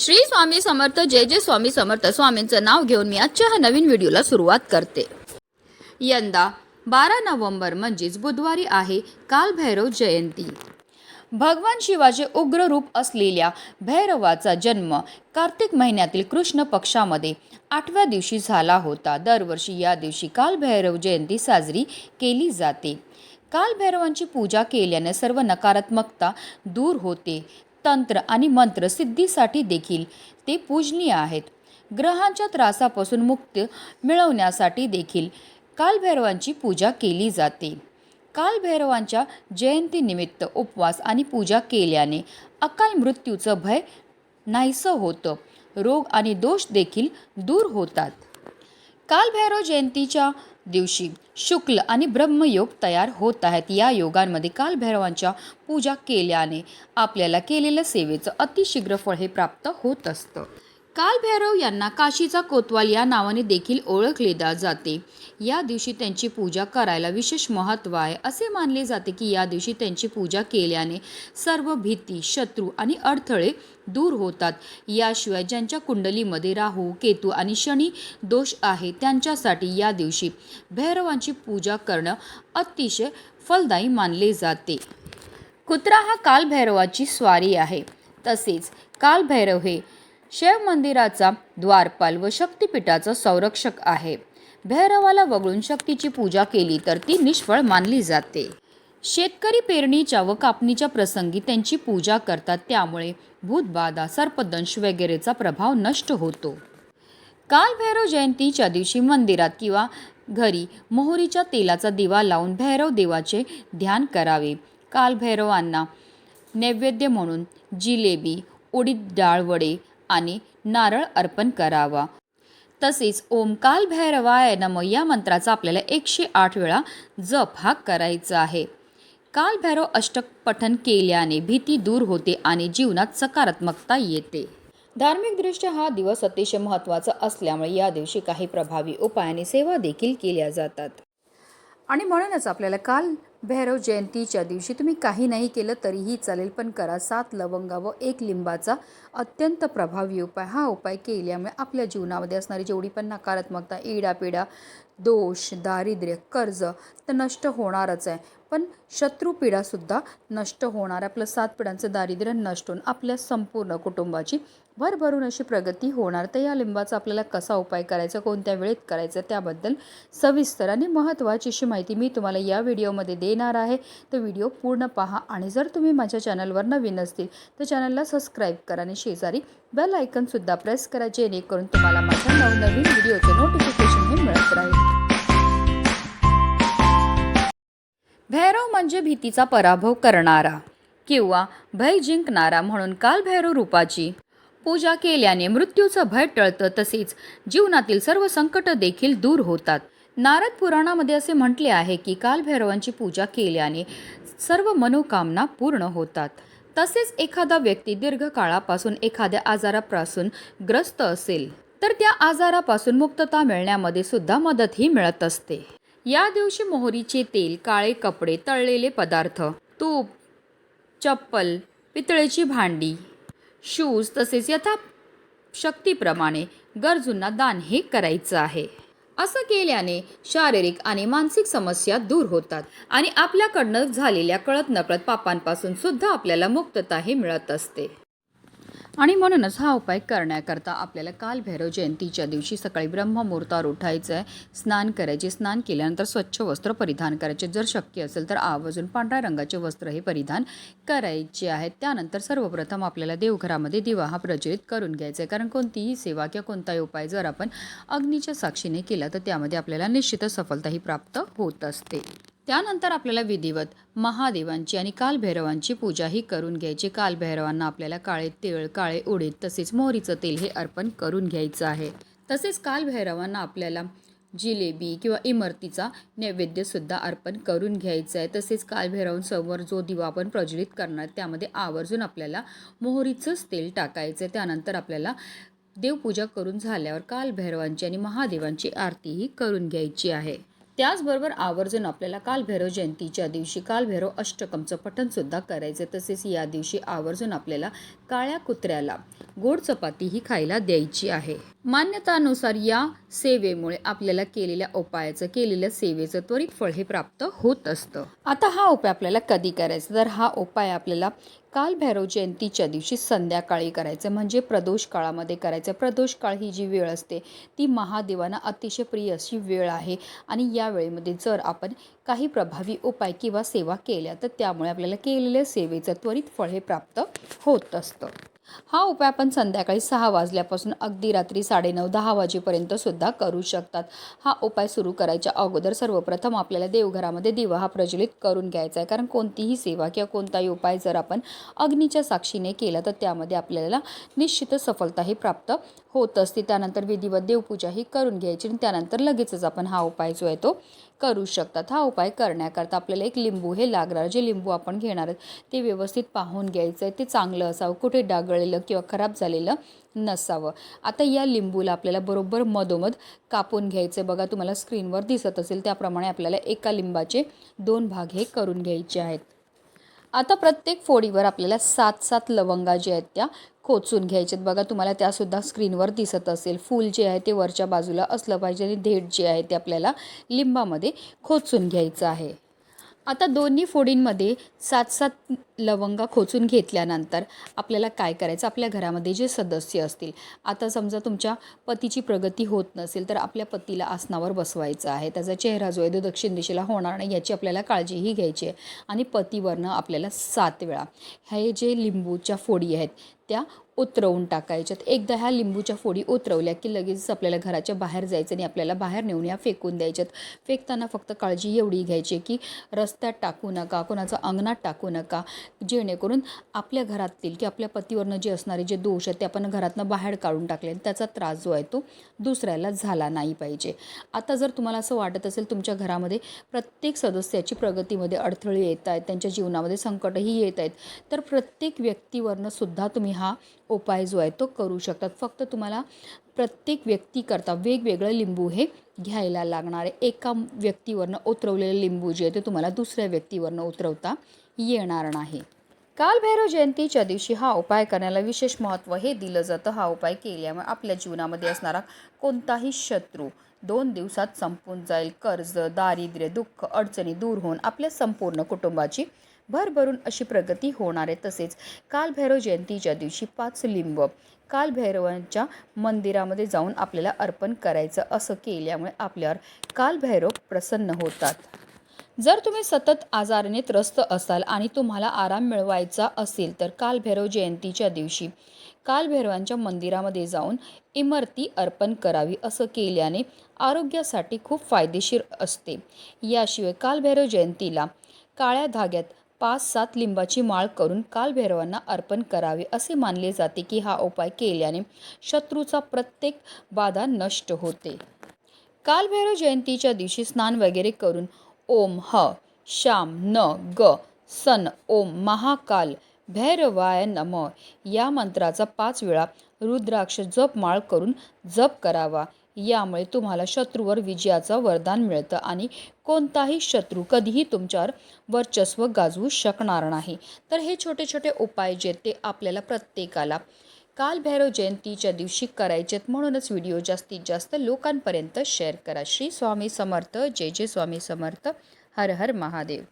श्री स्वामी समर्थ जय जय स्वामी समर्थ. स्वामींचं नाव घेऊन मी आजच्या ह्या नवीन व्हिडिओला सुरुवात करते. यंदा बारा नोव्हेंबर म्हणजेच बुधवारी आहे कालभैरव जयंती. भगवान शिवाचे उग्र रूप असलेल्या भैरवाचा जन्म कार्तिक महिन्यातील कृष्ण पक्षामध्ये आठव्या दिवशी झाला होता. दरवर्षी या दिवशी कालभैरव जयंती साजरी केली जाते. कालभैरवांची पूजा केल्याने सर्व नकारात्मकता दूर होते. तंत्र आणि मंत्र सिद्धीसाठी देखील ते पूजनीय आहेत. ग्रहांच्या त्रासापासून मुक्त मिळवण्यासाठी देखील कालभैरवांची पूजा केली जाते. कालभैरवांच्या जयंतीनिमित्त उपवास आणि पूजा केल्याने अकाल मृत्यूचं भय नाहीसं होतं. रोग आणि दोष देखील दूर होतात. कालभैरव जयंतीच्या दिवशी शुक्ल आणि ब्रह्मयोग तयार होत आहेत. या योगांमध्ये कालभैरवांच्या पूजा केल्याने आपल्याला केलेल्या सेवेचं अतिशीघ्र फळ हे प्राप्त होत असतं. कालभैरव यांना काशीचा कोतवाल या नावाने देखील ओळखले जाते. या दिवशी त्यांची पूजा करायला विशेष महत्त्व आहे. असे मानले जाते की या दिवशी त्यांची पूजा केल्याने सर्व भीती शत्रू आणि अडथळे दूर होतात. याशिवाय ज्यांच्या कुंडलीमध्ये राहू केतू आणि शनी दोष आहे त्यांच्यासाठी या दिवशी भैरवांची पूजा करणं अतिशय फलदायी मानले जाते. कुत्रा हा कालभैरवाची स्वारी आहे. तसेच कालभैरव हे शिव मंदिराचा द्वारपाल व शक्तिपीठाचा संरक्षक आहे. भैरवाला वगळून शक्तीची पूजा केली तर ती निष्फळ मानली जाते. शेतकरी पेरणीच्या व कापणीच्या प्रसंगी त्यांची पूजा करतात त्यामुळे भूतबाधा सर्पदंश वगैरेचा प्रभाव नष्ट होतो. कालभैरव जयंतीच्या दिवशी मंदिरात किंवा घरी मोहरीच्या तेलाचा दिवा लावून भैरव देवाचे ध्यान करावे. कालभैरवांना नैवेद्य म्हणून जिलेबी उडीद डाळ वडे आणि नारळ अर्पण करावा. तसेच ओमकाल भैरवाय नम या मंत्राचा आपल्याला एकशे आठ वेळा जप हा करायचा आहे. काल भैरव अष्टक पठन केल्याने भीती दूर होते आणि जीवनात सकारात्मकता येते. धार्मिकदृष्ट्या हा दिवस अतिशय महत्त्वाचा असल्यामुळे या दिवशी काही प्रभावी उपायाने सेवा देखील केल्या जातात. आणि म्हणूनच आपल्याला काल भैरव जयंतीच्या दिवशी तुम्ही काही नाही केलं तरीही चालेल पण करा. सात लवंगा व एक लिंबाचा अत्यंत प्रभावी उपाय. हा उपाय केल्यामुळे आपल्या जीवनामध्ये असणारी जेवढी पण नकारात्मकता इडापिडा दोष दारिद्र्य कर्ज तर नष्ट होणारच आहे. पण शत्रुपिढासुद्धा नष्ट होणार. आपलं सात पिढ्यांचं दारिद्र्य नष्ट होऊन आपल्या संपूर्ण कुटुंबाची भरभरून अशी प्रगती होणार. तर या लिंबाचा आपल्याला कसा उपाय करायचा कोणत्या वेळेत करायचा त्याबद्दल सविस्तर आणि महत्त्वाची अशी माहिती मी तुम्हाला या व्हिडिओमध्ये देणार आहे. तर व्हिडिओ पूर्ण पहा आणि जर तुम्ही माझ्या चॅनलवर नवीन असतील तर चॅनलला सबस्क्राईब करा आणि शेजारी बेल आयकनसुद्धा प्रेस करा जेणेकरून तुम्हाला माझ्या नवनवीन व्हिडिओचे नोटिफिकेशन हे मिळत राहील. भैरव म्हणजे भीतीचा पराभव करणारा किंवा भय जिंकणारा म्हणून काल भैरव रूपाची पूजा केल्याने मृत्यूचं भय टळतं तसेच जीवनातील सर्व संकट देखील दूर होतात. नारद पुराणामध्ये असे म्हटले आहे की कालभैरवांची पूजा केल्याने सर्व मनोकामना पूर्ण होतात. तसेच एखादा व्यक्ती दीर्घकाळापासून एखाद्या आजारापासून ग्रस्त असेल तर त्या आजारापासून मुक्तता मिळण्यामध्ये सुद्धा मदतही मिळत असते. या दिवशी मोहरीचे तेल काळे कपडे तळलेले पदार्थ तूप चप्पल पितळेची भांडी शूज तसेच यथा शक्तीप्रमाणे गरजूंना दान हे करायचं आहे. असं केल्याने शारीरिक आणि मानसिक समस्या दूर होतात आणि आपल्याकडनं झालेल्या कळत नकळत पापांपासून सुद्धा आपल्याला मुक्तता हे मिळत असते. आणि म्हणूनच हा उपाय करण्याकरता आपल्याला कालभैरव जयंतीच्या दिवशी सकाळी ब्रह्ममुहूर्तावर उठायचं आहे. स्नान करायचे. स्नान केल्यानंतर स्वच्छ वस्त्र परिधान करायचे. जर शक्य असेल तर आवर्जून पांढऱ्या रंगाचे वस्त्र हे परिधान करायचे आहेत त्यानंतर सर्वप्रथम आपल्याला देवघरामध्ये दिवा हा प्रज्वलित करून घ्यायचा आहे. कारण कोणतीही सेवा किंवा कोणताही उपाय जर आपण अग्नीच्या साक्षीने केला तर त्यामध्ये आपल्याला निश्चितच सफलताही प्राप्त होत असते. त्यानंतर आपल्याला विधिवत महादेवांची आणि कालभैरवांची पूजाही करून घ्यायची. कालभैरवांना आपल्याला काळे तिळ काळे उडीद तसेच मोहरीचं तेल हे अर्पण करून घ्यायचं आहे. तसेच कालभैरवांना आपल्याला जिलेबी किंवा इमरतीचा नैवेद्यसुद्धा अर्पण करून घ्यायचं आहे. तसेच कालभैरवांसमोर जो दिवा आपण प्रज्वलित करणार त्यामध्ये आवर्जून आपल्याला मोहरीचंच तेल टाकायचं आहे. त्यानंतर आपल्याला देवपूजा करून झाल्यावर कालभैरवांची आणि महादेवांची आरतीही करून घ्यायची आहे. त्याचबरोबर आवर्जून आपल्याला कालभैरव जयंतीच्या दिवशी कालभैरव अष्टकमचं पठणसुद्धा करायचं तसेच या दिवशी आवर्जून आपल्याला काळ्या कुत्र्याला गोड चपाती ही खायला द्यायची आहे. मान्यतानुसार या सेवेमुळे आपल्याला केलेल्या उपायाचं केलेल्या सेवेचं त्वरित फळ हे प्राप्त होत असतं. आता हा उपाय आपल्याला कधी करायचा? तर हा उपाय आपल्याला काल भैरव जयंतीच्या दिवशी संध्याकाळी करायचं म्हणजे प्रदोष काळामध्ये करायचं. प्रदोष काळ ही जी वेळ असते ती महादेवांना अतिशय प्रिय अशी वेळ आहे. आणि या वेळेमध्ये जर आपण काही प्रभावी उपाय किंवा सेवा केल्या तर त्यामुळे आपल्याला केलेल्या सेवेचं त्वरित फळ हे प्राप्त होत असतं. हा उपाय आपण संध्याकाळी सहा वाजल्यापासून अगदी रात्री साडेनऊ दहा वाजेपर्यंत सुद्धा करू शकतात. हा उपाय सुरू करायच्या अगोदर सर्वप्रथम आपल्याला देवघरामध्ये दिवा हा प्रज्वलित करून घ्यायचा आहे. कारण कोणतीही सेवा किंवा कोणताही उपाय जर आपण अग्नीच्या साक्षीने केला तर त्यामध्ये आपल्याला निश्चितच सफलता ही प्राप्त होत असते. त्यानंतर विधिवत देवपूजाही करून घ्यायची आणि त्यानंतर लगेचच आपण हा उपाय जो आहे तो करू शकतात. हा उपाय करण्याकरता आपल्याला एक लिंबू हे लागणार जे लिंबू आपण घेणार आहेत ते व्यवस्थित पाहून घ्यायचं आहे. ते चांगलं असावं कुठे डागळलेलं किंवा खराब झालेलं नसावं. आता या लिंबूला आपल्याला बरोबर मधोमध कापून घ्यायचं बघा तुम्हाला स्क्रीनवर दिसत असेल त्याप्रमाणे आपल्याला एका लिंबाचे दोन भाग हे करून घ्यायचे आहेत. आता प्रत्येक फोडीवर आपल्याला सात सात लवंगा ज्या आहेत त्या खोचून घ्यायच्यात बघा तुम्हाला त्यासुद्धा स्क्रीनवर दिसत असेल. फूल जे आहे ते वरच्या बाजूला असलं पाहिजे आणि देठ जे आहे ते आपल्याला लिंबामध्ये खोचून घ्यायचं आहे. आता दोन्ही फोडींमध्ये सात सात लवंगा खोचून घेतल्यानंतर आपल्याला काय करायचं? आपल्या घरामध्ये जे सदस्य असतील आता समजा तुमच्या पतीची प्रगती होत नसेल तर आपल्या पतीला आसनावर बसवायचं आहे. त्याचा चेहरा जो आहे तो दक्षिण दिशेला होणार नाही याची आपल्याला काळजीही घ्यायची आहे. आणि पतीवरनं आपल्याला सात वेळा. हे जे लिंबूच्या फोडी आहेत त्या उतरवून टाकायच्यात. एकदा ह्या लिंबूच्या फोडी उतरवल्या की लगेच आपल्याला घराच्या बाहेर जायचं आणि आपल्याला बाहेर नेऊन या फेकून द्यायच्यात. फेकताना फक्त काळजी एवढी घ्यायची की रस्त्यात टाकू नका कोणाचं अंगणात टाकू नका. जेणेकरून आपल्या घरातील की आपल्या पतीवरनं जे असणारे जे दोष आहेत ते आपण घरातनं बाहेर काढून टाकले त्याचा त्रास जो आहे तो दुसऱ्याला झाला नाही पाहिजे. आता जर तुम्हाला असं वाटत असेल तुमच्या घरामध्ये प्रत्येक सदस्याची प्रगतीमध्ये अडथळे येत आहेत त्यांच्या जीवनामध्ये संकटही येत आहेत तर प्रत्येक व्यक्तीवरनं सुद्धा तुम्ही हा उपाय जो आहे तो करू शकतात. फक्त तुम्हाला प्रत्येक व्यक्तीकरता वेगवेगळं लिंबू हे घ्यायला लागणार आहे. एका व्यक्तीवरनं उतरवलेलं लिंबू जे आहे ते तुम्हाला दुसऱ्या व्यक्तीवरनं उतरवता येणार नाही. कालभैरव जयंतीच्या दिवशी हा उपाय करण्याला विशेष महत्त्व हे दिलं जातं. हा उपाय केल्यामुळे आपल्या जीवनामध्ये असणारा कोणताही शत्रू दोन दिवसात संपून जाईल. कर्ज दारिद्र्य दुःख अडचणी दूर होऊन आपल्या संपूर्ण कुटुंबाची भरभरून अशी प्रगती होणार आहे. तसेच कालभैरव जयंतीच्या दिवशी पाच लिंब कालभैरवांच्या मंदिरामध्ये जाऊन आपल्याला अर्पण करायचं असं केल्यामुळे आपल्यावर कालभैरव प्रसन्न होतात. जर तुम्ही सतत आजाराने त्रस्त असाल आणि तुम्हाला आराम मिळवायचा असेल तर कालभैरव जयंतीच्या दिवशी कालभैरवांच्या मंदिरामध्ये जाऊन इमरती अर्पण करावी असं केल्याने आरोग्यासाठी खूप फायदेशीर असते. याशिवाय कालभैरव जयंतीला काळ्या धाग्यात पाच सात लिंबाची माळ करून कालभैरवांना अर्पण करावे असे मानले जाते की हा उपाय केल्याने शत्रूचा प्रत्येक बाधा नष्ट होते. कालभैरव जयंतीच्या दिवशी स्नान वगैरे करून ओम ह श्याम न ग सन ओम महाकाल भैरवाय नम. या मंत्राचा पाच वेळा रुद्राक्ष जप माळ करून जप करावा. यामुळे तुम्हाला शत्रूवर विजयाचं वरदान मिळतं आणि कोणताही शत्रू कधीही तुमच्यावर वर्चस्व गाजवू शकणार नाही. तर हे छोटे छोटे उपाय जे ते आपल्याला प्रत्येकाला कालभैरव जयंतीच्या दिवशी करायचेत म्हणूनच व्हिडिओ जास्तीत जास्त लोकांपर्यंत शेअर करा. श्री स्वामी समर्थ. जय जय स्वामी समर्थ. हर हर महादेव.